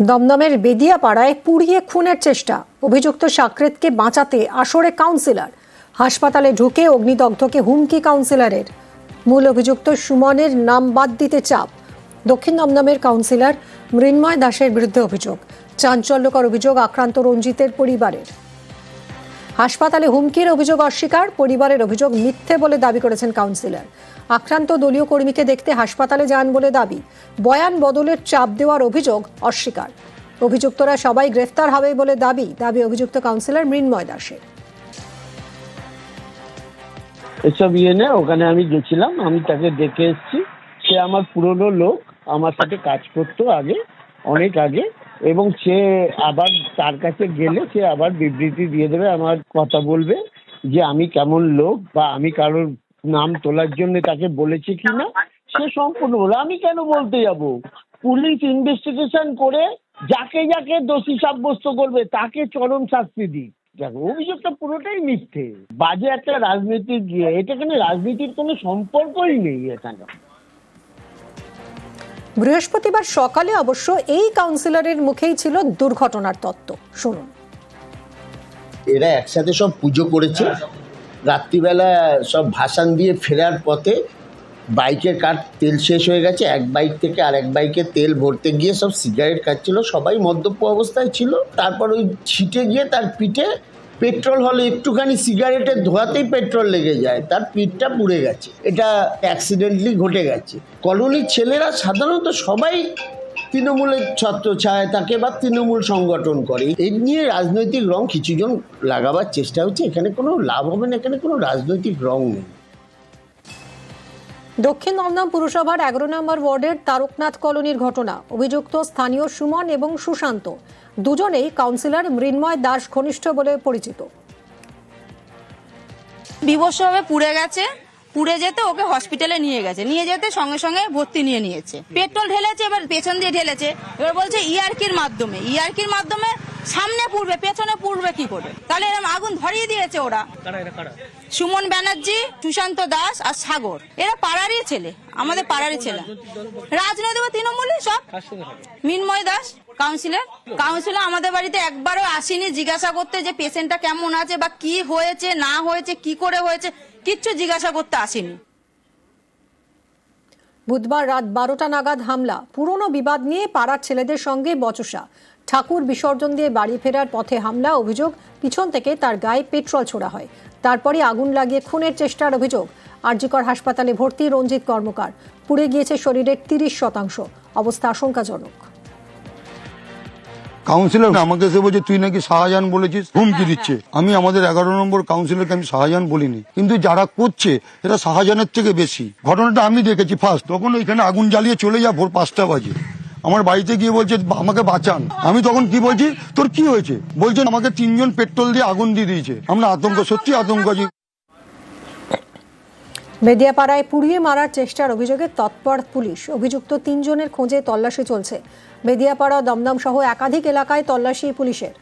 দমদমের বেদিয়াপাড়ায় পুড়িয়ে খুনের চেষ্টা। অভিযুক্ত সাকরেতকে বাঁচাতে আসরে কাউন্সিলর। হাসপাতালে ঢুকে অগ্নিদগ্ধকে হুমকি কাউন্সিলরের। মূল অভিযুক্ত সুমনের নাম বাদ দিতে চাপ। দক্ষিণ দমদমের কাউন্সিলর মৃন্ময় দাসের বিরুদ্ধে অভিযোগ। চাঞ্চল্যকর অভিযোগ আক্রান্ত রঞ্জিতের পরিবারের। হাসপাতালে হুমকির অভিযোগ অস্বীকার, পরিবারের অভিযোগ মিথ্যে বলে দাবি করেছেন কাউন্সিলর। আক্রান্ত দলীয় কর্মীকে দেখতে হাসপাতালে যান বলে দাবি। বয়ান বদলের চাপ দেওয়ার অভিযোগ অস্বীকার। অভিযুক্তরা সবাই গ্রেফতার হবে বলে দাবি দাবি অভিযুক্ত কাউন্সিলর মৃন্ময় দাসের। এসব ইয়ে ওখানে আমি গেছিলাম, আমি তাকে দেখে এসেছি। সে আমার পুরনো লোক, আমার সাথে কাজ করতো আগে, অনেক আগে। এবং সে আবার তার কাছে গেলে সে আবার বিবৃতি দিয়ে দেবে, আমার কথা বলবে যে আমি কেমন লোক বা আমি কারোর নাম তোলার জন্য তাকে বলেছি কি না সে সম্পূর্ণ বলে, আমি কেন বলতে যাব? পুলিশ ইনভেস্টিগেশন করে যাকে যাকে দোষী সাব্যস্ত করবে, তাকে চরম শাস্তি দিক। দেখো, অভিযোগটা পুরোটাই মিথ্যে। বাজে একটা রাজনীতির গিয়ে এটা এখানে রাজনীতির কোনো সম্পর্কই নেই এখানে। বৃহস্পতিবার সকালে অবশ্য এই কাউন্সিলরের মুখেই ছিল দুর্ঘটনার তত্ত্ব। শুনুন। এরা একসাথে সব পুজো করেছে। রাত্রিবেলা সব ভাসান দিয়ে ফেরার পথে বাইকের কাঠ তেল শেষ হয়ে গেছে, এক বাইক থেকে আরেক বাইকে তেল ভরতে গিয়ে সব সিগারেট খাচ্ছিল, সবাই মদ্যপ অবস্থায় ছিল। তারপর ওই ছিটে গিয়ে তার পিঠে পেট্রোল হলে একটুখানি সিগারেটের ধোয়াতেই পেট্রোল লেগে যায়, তার পিঠটা পুড়ে গেছে। এটা অ্যাক্সিডেন্টলি ঘটে গেছে। কলোনির ছেলেরা সাধারণত সবাই তৃণমূলের ছত্র ছায় থাকে বা তৃণমূল সংগঠন করে। এই নিয়ে রাজনৈতিক রং কিছুজন লাগাবার চেষ্টা হচ্ছে। এখানে কোনো লাভ হবে না, এখানে কোনো রাজনৈতিক রং নেই। দক্ষিণ দমদম পুরসভার এগারো নম্বর ওয়ার্ডের তারকনাথ কলোনির ঘটনা। অভিযুক্ত স্থানীয় সুমন এবং সুশান্ত। দুজনেই কাউন্সিলর মৃন্ময় দাস ঘনিষ্ঠ বলে পরিচিত। বিবস্ত্রভাবে পুড়ে গেছে, পুড়ে যেতে ওকে হসপিটালে নিয়ে গেছে। নিয়ে যেতে সঙ্গে সঙ্গে ভর্তি নিয়ে নিয়েছে। পেট্রোল ঢেলেছে, এবার পেছন দিয়ে ঢেলেছে। এবার বলছে ইয়ারকির মাধ্যমে। ইয়ারকির মাধ্যমে সামনে পুড়বে পেছনে পুড়বে কি করে? তাহলে এরকম আগুন ধরিয়ে দিয়েছে ওরা। সুমন ব্যানার্জি সুশান্ত দাস আর সাগর। এরা পাড়ারই ছেলে আমাদের পাড়ারই ছেলে। রাজনৈতিক ও তৃণমূলই সব। মিনময় দাস কাউন্সিলর কাউন্সিলর আমাদের বাড়িতে একবারও আসেনি জিজ্ঞাসা করতে যে পেশেন্টটা কেমন আছে বা কি হয়েছে না হয়েছে কি করে হয়েছে কিচ্ছু জিজ্ঞাসা করতে আসেনি। বুধবার রাত বারোটা নাগাদ হামলা। পুরনো বিবাদ নিয়ে পাড়ার ছেলেদের সঙ্গে বচসা। ঠাকুর বিসর্জন দিয়ে বাড়ি ফেরার পথে হামলা অভিযোগ, পিছন থেকে তার গায়ে পেট্রোল ছোড়া হয়। তারপরে আগুন লাগিয়ে খুনের চেষ্টার অভিযোগ। আরজিকর হাসপাতালে ভর্তি রঞ্জিত কর্মকার। পুড়ে গিয়েছে শরীরের তিরিশ শতাংশ। অবস্থা আশঙ্কাজনক। কাউন্সিলর আমাকে এসে বলছে, তুই নাকি শাহজাহান বলেছিস? হুমকি দিচ্ছে। আমি আমাদের এগারো নম্বর কাউন্সিলরকে আমি শাহজাহান বলিনি। কিন্তু যারা করছে, এরা শাহজাহানের থেকে বেশি। ঘটনাটা আমি দেখেছি ফার্স্ট তখন ওইখানে আগুন জ্বালিয়ে চলে যা ভোর পাঁচটা বাজে। আমার বাড়িতে গিয়ে বলছে আমাকে বাঁচান। আমি তখন কি বলছি, তোর কি হয়েছে? বলছেন আমাকে তিনজন পেট্রোল দিয়ে আগুন দিয়ে দিয়েছে। আমরা আতঙ্ক, সত্যি আতঙ্ক আছি বেদিয়াপাড়ায় পুড়িয়ে মারার চেষ্টার অভিযোগে তৎপর পুলিশ। অভিযুক্ত তিনজনের খোঁজে তল্লাশি চলছে। বেদিয়াপাড়া দমদম সহ একাধিক এলাকায় তল্লাশি পুলিশের।